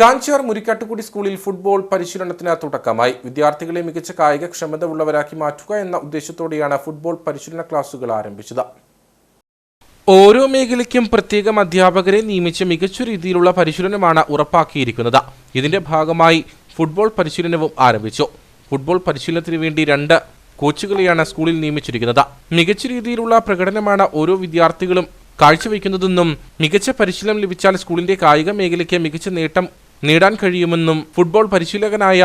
കാഞ്ചാർ മുരിക്കാട്ടുകുടി സ്കൂളിൽ ഫുട്ബോൾ പരിശീലനത്തിന് തുടക്കമായി. വിദ്യാർത്ഥികളെ മികച്ച കായിക ക്ഷമത ഉള്ളവരാക്കി മാറ്റുക എന്ന ഉദ്ദേശത്തോടെയാണ് ഫുട്ബോൾ പരിശീലന ക്ലാസുകൾ ആരംഭിച്ചത്. ഓരോ മേഖലയ്ക്കും പ്രത്യേകം അധ്യാപകരെ നിയമിച്ച് മികച്ച രീതിയിലുള്ള പരിശീലനമാണ് ഉറപ്പാക്കിയിരിക്കുന്നത്. ഇതിന്റെ ഭാഗമായി ഫുട്ബോൾ പരിശീലനവും ആരംഭിച്ചു. ഫുട്ബോൾ പരിശീലനത്തിന് വേണ്ടി രണ്ട് കോച്ചുകളെയാണ് സ്കൂളിൽ നിയമിച്ചിരിക്കുന്നത്. മികച്ച രീതിയിലുള്ള പ്രകടനമാണ് ഓരോ വിദ്യാർത്ഥികളും കാഴ്ചവെക്കുന്നതെന്നും മികച്ച പരിശീലനം ലഭിച്ചാൽ സ്കൂളിന്റെ കായിക മേഖലയ്ക്ക് മികച്ച നേട്ടം നേടാൻ കഴിയുമെന്നും ഫുട്ബോൾ പരിശീലകനായ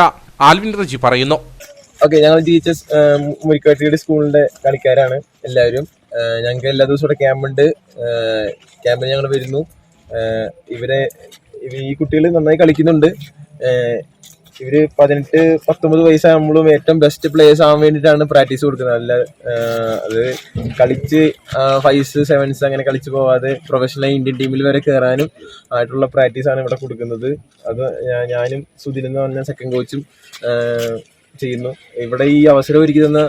ആൽവിൻ റജി പറയുന്നു. ഓക്കെ ഞങ്ങൾ ടീച്ചേഴ്സ് മുരിക്കാട്ടിയുടെ സ്കൂളിന്റെ കളിക്കാരാണ് എല്ലാവരും. ഞങ്ങൾക്ക് എല്ലാ ദിവസവും ഇവിടെ ക്യാമ്പുണ്ട് ക്യാമ്പിൽ ഞങ്ങൾ വരുന്നു. ഇവരെ ഈ കുട്ടികൾ നന്നായി കളിക്കുന്നുണ്ട്. ഇവർ പതിനെട്ട് പത്തൊമ്പത് വയസ്സാകുമ്പോഴും ഏറ്റവും ബെസ്റ്റ് പ്ലേയേഴ്സ് ആവാൻ വേണ്ടിയിട്ടാണ് പ്രാക്ടീസ് കൊടുക്കുന്നത്. അല്ല അത് കളിച്ച് ഫൈവ്സ് സെവൻസ് അങ്ങനെ കളിച്ച് പോവാതെ പ്രൊഫഷണൽ ഇന്ത്യൻ ടീമിൽ വരെ കയറാനും ആയിട്ടുള്ള പ്രാക്ടീസാണ് ഇവിടെ കൊടുക്കുന്നത്. അത് ഞാനും സുധിൻ എന്ന് പറഞ്ഞ സെക്കൻഡ് കോച്ചും ചെയ്യുന്നു. ഇവിടെ ഈ അവസരം ഒരുക്കി തന്ന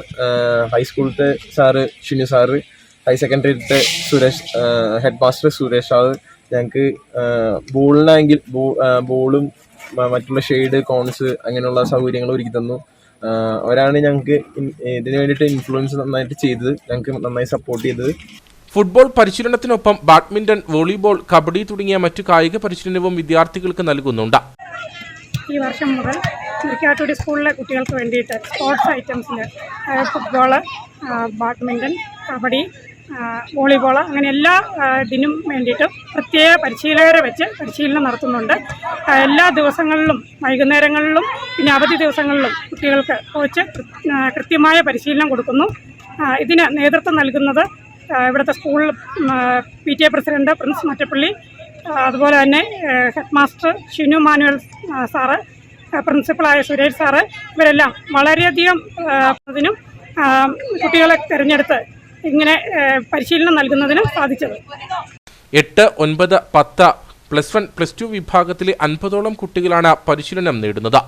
ഹൈസ്കൂളിലത്തെ sir Shinu sir higher സെക്കൻഡറിയിലത്തെ Suresh head master Suresh sir ഞങ്ങൾക്ക് ബോളിനാണെങ്കിൽ ബോളും മറ്റുള്ള ഷെയ്ഡ് കോൺസ് അങ്ങനെയുള്ള സൗകര്യങ്ങൾ ഒരുക്കി തന്നു. അവരാണ് ഞങ്ങൾക്ക് ഇതിനു വേണ്ടിയിട്ട് ഇൻഫ്ലുവൻസ് നന്നായിട്ട് ചെയ്തത്. ഞങ്ങൾക്ക് നന്നായി സപ്പോർട്ട് ചെയ്തത്. ഫുട്ബോൾ പരിശീലനത്തിനൊപ്പം ബാഡ്മിന്റൺ വോളിബോൾ കബഡി തുടങ്ങിയ മറ്റു കായിക പരിശീലനവും വിദ്യാർത്ഥികൾക്ക് നൽകുന്നുണ്ട്. ഈ വർഷം മുതൽ മുരിക്കാട്ടുടി സ്കൂളിലെ കുട്ടികൾക്ക് വേണ്ടിയിട്ട് സ്പോർട്സ് ഐറ്റംസിൽ ഫുട്ബോൾ ബാഡ്മിന്റൺ കബഡി വോളിബോൾ അങ്ങനെ എല്ലാ ഇതിനും വേണ്ടിയിട്ടും പ്രത്യേക പരിശീലകരെ വെച്ച് പരിശീലനം നടത്തുന്നുണ്ട്. എല്ലാ ദിവസങ്ങളിലും വൈകുന്നേരങ്ങളിലും പിന്നെ അവധി ദിവസങ്ങളിലും കുട്ടികൾക്ക് കോച്ച് കൃത്യമായ പരിശീലനം കൊടുക്കുന്നു. ഇതിന് നേതൃത്വം നൽകുന്നത് ഇവിടുത്തെ school P T A president Prince Mattappally അതുപോലെ തന്നെ head master Shinu Manuel sir പ്രിൻസിപ്പളായ Suresh sir ഇവരെല്ലാം വളരെയധികം അതിനും കുട്ടികളെ തിരഞ്ഞെടുത്ത് ഇങ്ങനെ പരിശീലനം നൽകുന്നതിനും സാധിച്ചത്. എട്ട് ഒൻപത് പത്ത് പ്ലസ് വൺ പ്ലസ് ടു വിഭാഗത്തിലെ അൻപതോളം കുട്ടികളാണ് പരിശീലനം നേടുന്നത്.